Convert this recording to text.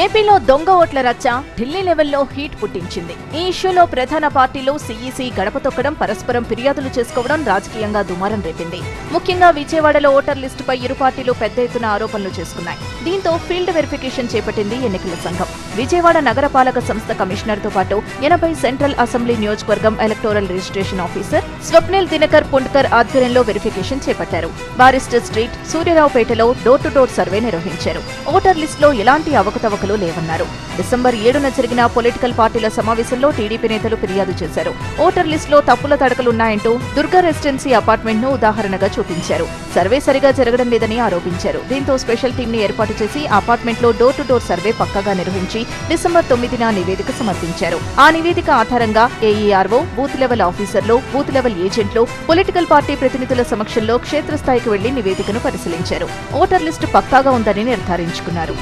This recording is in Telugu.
ఏపీలో దొంగ ఓట్ల రచ్చ ఢిల్లీ లెవెల్లో హీట్ పుట్టించింది. ఈ ఇష్యూలో ప్రధాన పార్టీలు సీఈసీ గడప తొక్కడం పరస్పరం ఫిర్యాదులు చేసుకోవడం రాజకీయంగా దుమారం రేపింది. ముఖ్యంగా విజయవాడలో ఓటర్ లిస్టుపై ఇరు పార్టీలు పెద్ద ఎత్తున ఆరోపణలు చేసుకున్నాయి. దీంతో ఫీల్డ్ వెరిఫికేషన్ చేపట్టింది ఎన్నికల సంఘం. విజయవాడ నగరపాలక సంస్థ కమిషనర్తో పాటు ఎనభై సెంట్రల్ అసెంబ్లీ నియోజకవర్గం electoral registration officer Swapnil Dinkar Pundkar ఆధ్వర్యంలో వెరిఫికేషన్ చేపట్టారు. బారిస్టర్ స్ట్రీట్ సూర్యరావుపేటలో డోర్ టు డోర్ సర్వే నిర్వహించారు. ఓటర్ లిస్టులో ఎలాంటి అవకతవక శాఖలు లేవన్నారు. డిసెంబర్ ఏడున జరిగిన పొలిటికల్ పార్టీల సమావేశంలో టీడీపీ నేతలు ఫిర్యాదు చేశారు. ఓటర్ లిస్టులో తప్పుల తడకలున్నాయంటూ దుర్గా రెసిడెన్సీ అపార్ట్మెంట్ను ఉదాహరణగా చూపించారు. సర్వే సరిగా జరగడం లేదని ఆరోపించారు. దీంతో స్పెషల్ టీమ్ని ని ఏర్పాటు చేసి అపార్ట్మెంట్లో డోర్ టు డోర్ సర్వే పక్కగా నిర్వహించి డిసెంబర్ తొమ్మిదిన నివేదిక సమర్పించారు. ఆ నివేదిక ఆధారంగా A E R O booth level ఆఫీసర్లు బూత్ లెవెల్ ఏజెంట్లు పొలిటికల్ పార్టీ ప్రతినిధుల సమక్షంలో క్షేత్రస్థాయికి వెళ్ళి నివేదికను పరిశీలించారు. ఓటర్ లిస్టు పక్కాగా ఉందని నిర్ధారించుకున్నారు.